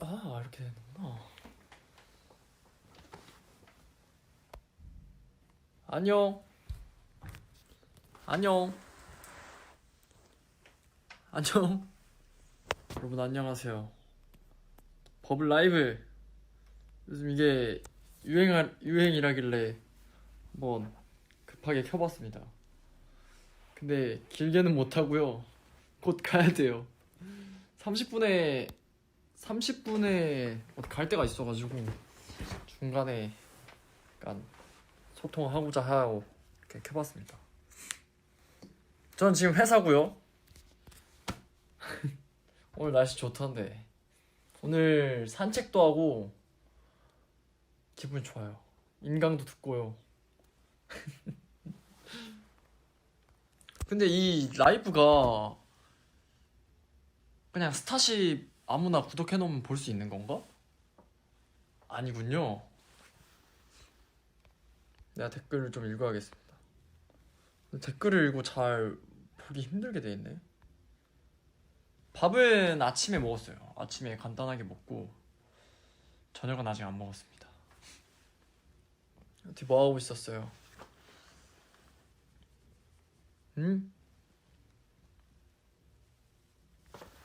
아 이렇게 되는구나. 안녕. 안녕. 안녕. 여러분 안녕하세요. 버블 라이브. 요즘 이게 유행할 유행이라길래 한번 급하게 켜봤습니다. 근데 길게는 못 하고요. 곧 가야 돼요. 30분에 30분에 갈 데가 있어가지고 중간에 약간 소통하고자 하고 이렇게 켜봤습니다. 전 지금 회사고요. 오늘 날씨 좋던데 오늘 산책도 하고 기분 좋아요. 인강도 듣고요. 근데 이 라이브가 그냥 스타쉽 아무나 구독해놓으면 볼 수 있는 건가? 아니군요. 내가 댓글을 좀 읽어야겠습니다. 댓글을 읽고 잘 보기 힘들게 돼 있네. 밥은 아침에 먹었어요. 아침에 간단하게 먹고 저녁은 아직 안 먹었습니다. 어떻게 뭐 하고 있었어요? 응?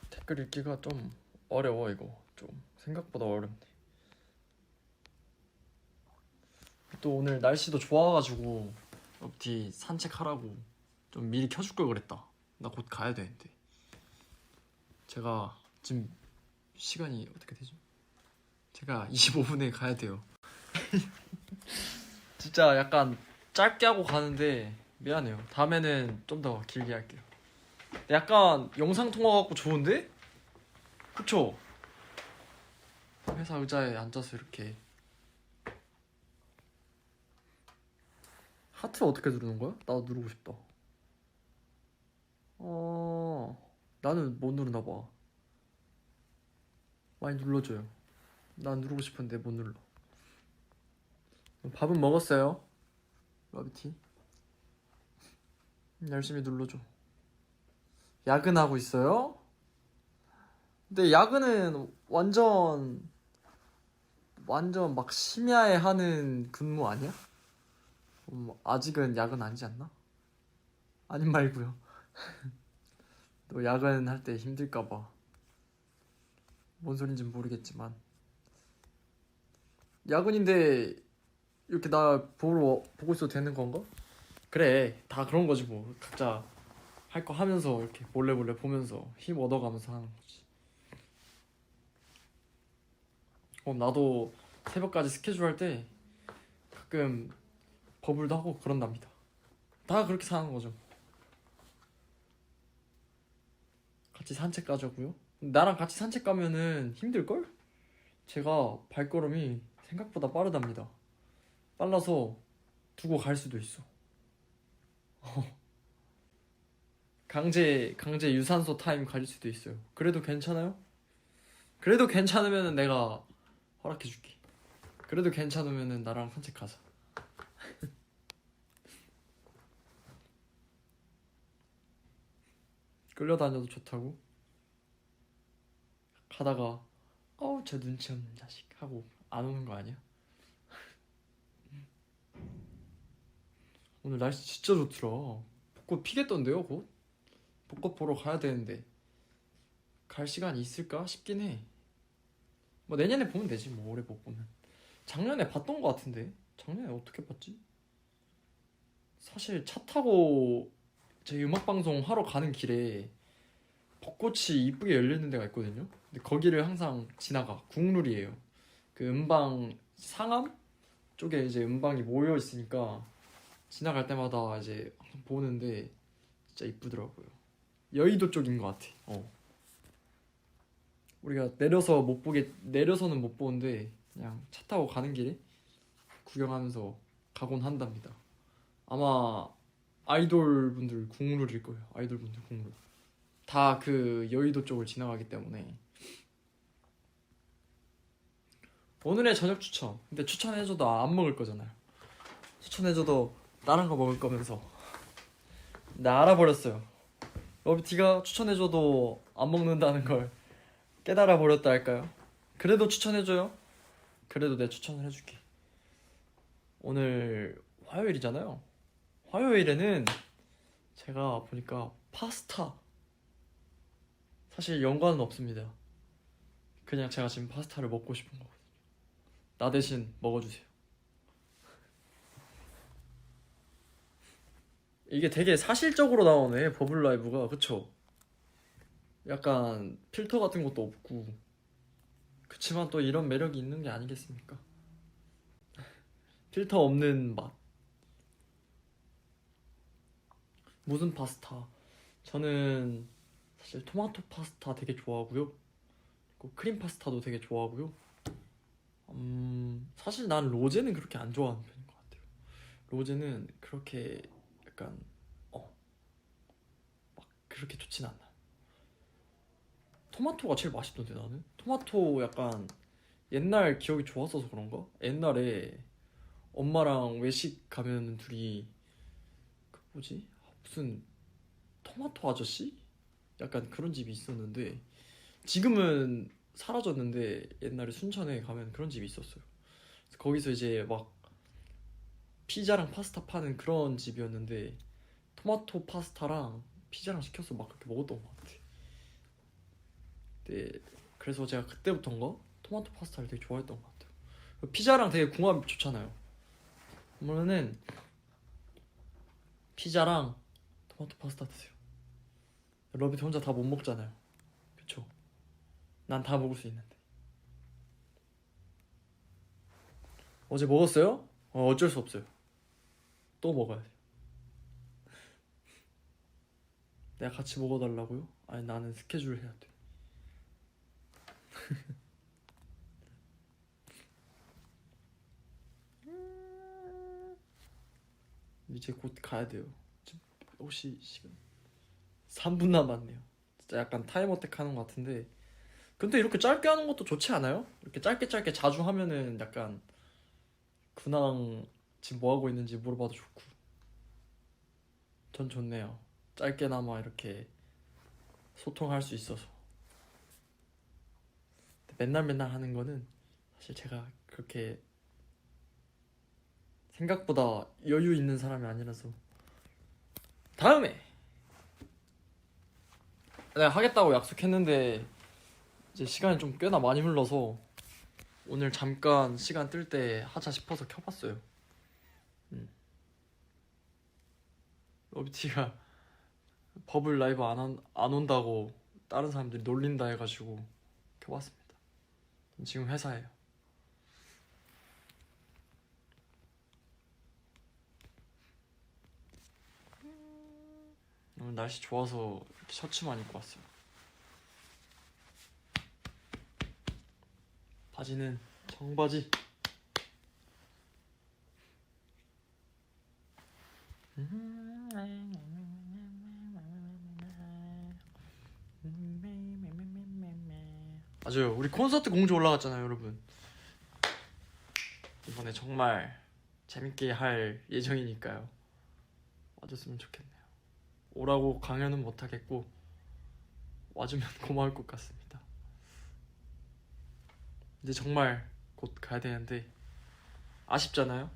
댓글 읽기가 좀 어려워 이거 좀 생각보다 어렵네. 또 오늘 날씨도 좋아가지고 업티 산책하라고 좀 미리 켜줄 걸 그랬다. 나 곧 가야 되는데. 제가 지금 시간이 어떻게 되죠? 제가 25분에 가야 돼요. 진짜 약간 짧게 하고 가는데 미안해요. 다음에는 좀 더 길게 할게요. 약간 영상 통화 갖고 좋은데? 그쵸? 회사 의자에 앉아서 이렇게 하트 어떻게 누르는 거야? 나도 누르고 싶다. 어, 나는 못 누르나 봐. 많이 눌러줘요. 난 누르고 싶은데 못 눌러. 밥은 먹었어요? 러비티? 열심히 눌러줘. 야근하고 있어요? 근데 야근은 완전 완전 막 심야에 하는 근무 아니야? 음, 아직은 야근 아니지 않나? 아닌 말고요. 또 야근 할 때 힘들까 봐 뭔 소린진 모르겠지만 야근인데 이렇게 나 보러 보고 있어도 되는 건가? 그래 다 그런 거지 뭐 각자 할 거 하면서 이렇게 몰래 몰래 보면서 힘 얻어가면서 하는 거지. 어 나도 새벽까지 스케줄 할 때 가끔 버블도 하고 그런답니다. 다 그렇게 사는 거죠. 같이 산책 가자고요? 나랑 같이 산책 가면은 힘들 걸? 제가 발걸음이 생각보다 빠르답니다. 빨라서 두고 갈 수도 있어. 강제 강제 유산소 타임 가질 수도 있어요. 그래도 괜찮아요? 그래도 괜찮으면은 내가 허락해 줄게. 그래도 괜찮으면은 나랑 산책하자. 끌려다녀도 좋다고? 가다가 어우 저 눈치 없는 자식 하고 안 오는 거 아니야? 오늘 날씨 진짜 좋더라. 벚꽃 피겠던데요, 곧? 벚꽃 보러 가야 되는데 갈 시간이 있을까 싶긴 해. 뭐 내년에 보면 되지, 뭐 올해 못 보면. 작년에 봤던 거 같은데 작년에 어떻게 봤지? 사실 차 타고 제 음악 방송 하러 가는 길에 벚꽃이 이쁘게 열리는 데가 있거든요. 근데 거기를 항상 지나가 국룰이에요. 그 음방 상암 쪽에 이제 음방이 모여 있으니까 지나갈 때마다 이제 보는데 진짜 이쁘더라고요. 여의도 쪽인 것 같아. 어. 우리가 내려서 못 보게 내려서는 못 보는데 그냥 차 타고 가는 길에 구경하면서 가곤 한답니다. 아마 아이돌 분들 국룰일 거예요. 아이돌 분들 국룰. 다 그 여의도 쪽을 지나가기 때문에 오늘의 저녁 추천. 근데 추천해줘도 안 먹을 거잖아요. 추천해줘도 다른 거 먹을 거면서 나 알아버렸어요. 러비티가 추천해줘도 안 먹는다는 걸 깨달아 버렸다 할까요? 그래도 추천해줘요. 그래도 내 추천을 해줄게. 오늘 화요일이잖아요. 화요일에는 제가 보니까 파스타 사실 연관은 없습니다. 그냥 제가 지금 파스타를 먹고 싶은 거거든요. 나 대신 먹어주세요. 이게 되게 사실적으로 나오네 버블 라이브가 그쵸? 약간 필터 같은 것도 없고 그치만 또 이런 매력이 있는 게 아니겠습니까? 필터 없는 맛. 무슨 파스타? 저는 사실 토마토 파스타 되게 좋아하고요. 그리고 크림 파스타도 되게 좋아하고요. 음 사실 난 로제는 그렇게 안 좋아하는 편인 것 같아요. 로제는 그렇게 약간 어 막 그렇게 좋진 않아 토마토가 제일 맛있던데 나는? 토마토 약간 옛날 기억이 좋았어서 그런가? 옛날에 엄마랑 외식 가면 둘이 그 뭐지? 무슨 토마토 아저씨? 약간 그런 집이 있었는데 지금은 사라졌는데 옛날에 순천에 가면 그런 집이 있었어요. 거기서 이제 막 피자랑 파스타 파는 그런 집이었는데 토마토 파스타랑 피자랑 시켜서 막 그렇게 먹었던 것 같아. 네, 그래서 제가 그때부터인가 토마토 파스타를 되게 좋아했던 것 같아요. 피자랑 되게 궁합이 좋잖아요. 그러면은 피자랑 토마토 파스타 드세요. 러비트 혼자 다 못 먹잖아요. 그쵸? 난 다 먹을 수 있는데. 어제 먹었어요? 어, 어쩔 수 없어요. 또 먹어야 돼. 내가 같이 먹어달라고요? 아니 나는 스케줄 해야 돼. 이제 곧 가야 돼요. 혹시 시간 3분 남았네요. 진짜 약간 타임어택 하는 것 같은데 근데 이렇게 짧게 하는 것도 좋지 않아요? 이렇게 짧게 짧게 자주 하면은 약간 근황 지금 뭐 하고 있는지 물어봐도 좋고 전 좋네요. 짧게나마 이렇게 소통할 수 있어서 맨날 맨날 하는 거는 사실 제가 그렇게 생각보다 여유 있는 사람이 아니라서 다음에 내가 하겠다고 약속했는데 이제 시간이 좀 꽤나 많이 흘러서 오늘 잠깐 시간 뜰 때 하자 싶어서 켜봤어요. 음. 러비티가 버블 라이브 안, 한- 안 온다고 다른 사람들이 놀린다 해가지고 켜봤습니다. 지금 회사예요. 오늘 날씨 좋아서 이렇게 셔츠만 입고 왔어요. 바지는 청바지. 맞아요. 우리 콘서트 공주 올라갔잖아요, 여러분. 이번에 정말 재밌게 할 예정이니까요. 와줬으면 좋겠네요. 오라고 강연은 못하겠고 와주면 고마울 것 같습니다. 이제 정말 곧 가야 되는데 아쉽잖아요.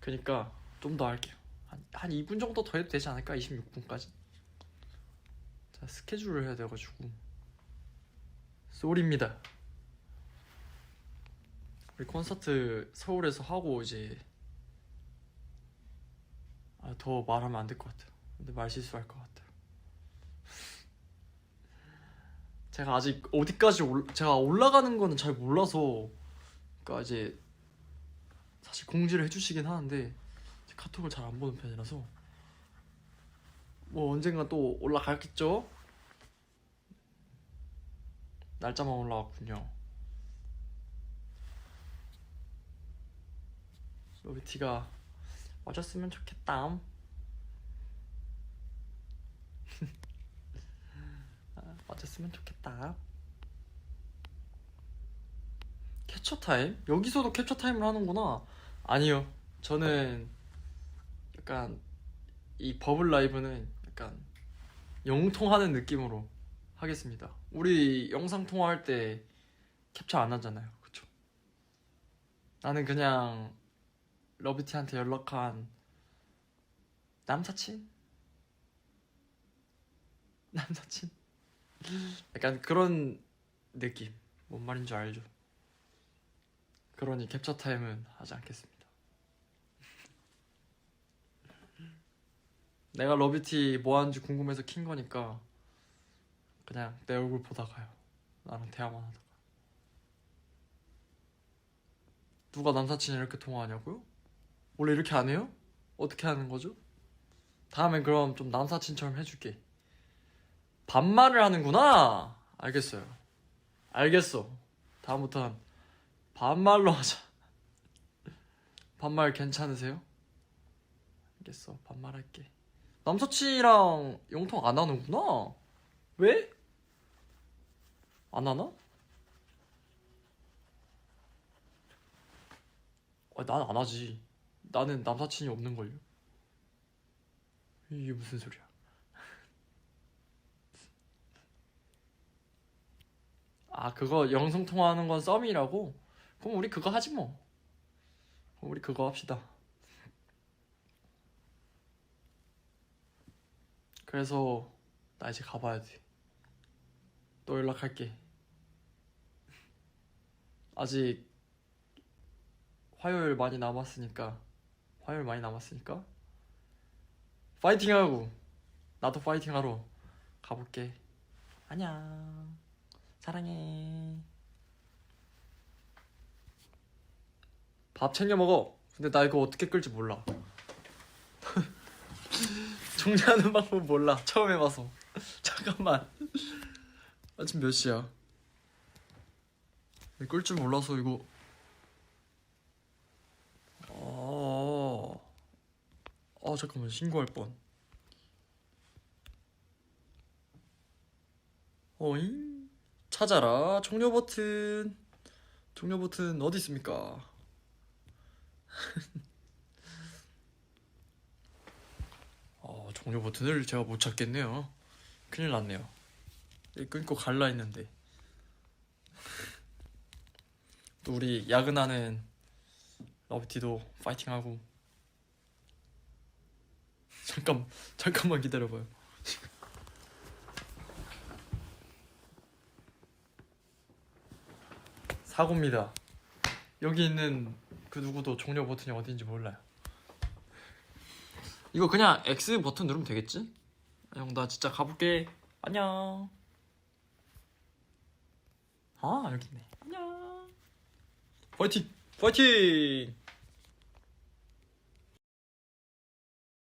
그러니까 좀 더 할게요. 한, 한 2분 정도 더 해도 되지 않을까? 26분까지. 자, 스케줄을 해야 돼가지고. 쏠입니다. 우리 콘서트 서울에서 하고 이제 아, 더 말하면 안 될 것 같아요. 근데 말 실수할 것 같아요. 제가 아직 어디까지 올, 제가 올라가는 거는 잘 몰라서 그러니까 이제 사실 공지를 해주시긴 하는데 카톡을 잘 안 보는 편이라서 뭐 언젠가 또 올라가겠죠? 날짜만 올라왔군요. 로비티가 와줬으면 좋겠다. 아, 와줬으면 좋겠다. 캡처 타임? 여기서도 캡처 타임을 하는구나. 아니요. 저는 약간 이 버블 라이브는 약간 영통하는 느낌으로 하겠습니다. 우리 영상 통화할 때 캡처 안 하잖아요. 그쵸? 나는 그냥 러비티한테 연락한 남사친? 남사친? 약간 그런 느낌. 뭔 말인 줄 알죠? 그러니 캡처 타임은 하지 않겠습니다. 내가 러비티 뭐 하는지 궁금해서 킨 거니까 그냥 내 얼굴 보다 가요. 나랑 대화만 하다가. 누가 남사친 이렇게 통화하냐고요? 원래 이렇게 안 해요? 어떻게 하는 거죠? 다음엔 그럼 좀 남사친처럼 해줄게. 반말을 하는구나. 알겠어요. 알겠어. 다음부턴 반말로 하자. 반말 괜찮으세요? 알겠어. 반말할게. 남사친이랑 영통 안 하는구나. 왜? 안 하나? 아, 난안 하지. 나는 남사친이 없는 걸요. 이게 무슨 소리야? 아, 그거 영상 통화하는 건 썸이라고? 그럼 우리 그거 하지 뭐. 그럼 우리 그거 합시다. 그래서 나 이제 가봐야 돼. 또 연락할게. 아직 화요일 많이 남았으니까 화요일 많이 남았으니까 파이팅하고 나도 파이팅하러 가볼게. 안녕. 사랑해. 밥 챙겨 먹어. 근데 나 이거 어떻게 끌지 몰라. 정리하는 방법 몰라. 처음 해봐서. 잠깐만. 아침 몇 시야? 끌 줄 몰라서 이거. 어. 아 잠깐만 신고할 뻔. 어잉? 찾아라 종료 버튼. 종료 버튼 어디 있습니까? 어, 종료 버튼을 제가 못 찾겠네요. 큰일 났네요. 이 끊고 갈라 했는데. 또 우리 야근하는 러비티도 파이팅하고. 잠깐 잠깐만 기다려봐요. 사고입니다. 여기 있는 그 누구도 종료 버튼이 어딘지 몰라요. 이거 그냥 X 버튼 누르면 되겠지? 형 나 진짜 가볼게. 안녕. 아 여기 있네. 안녕. 파이팅! 파이팅!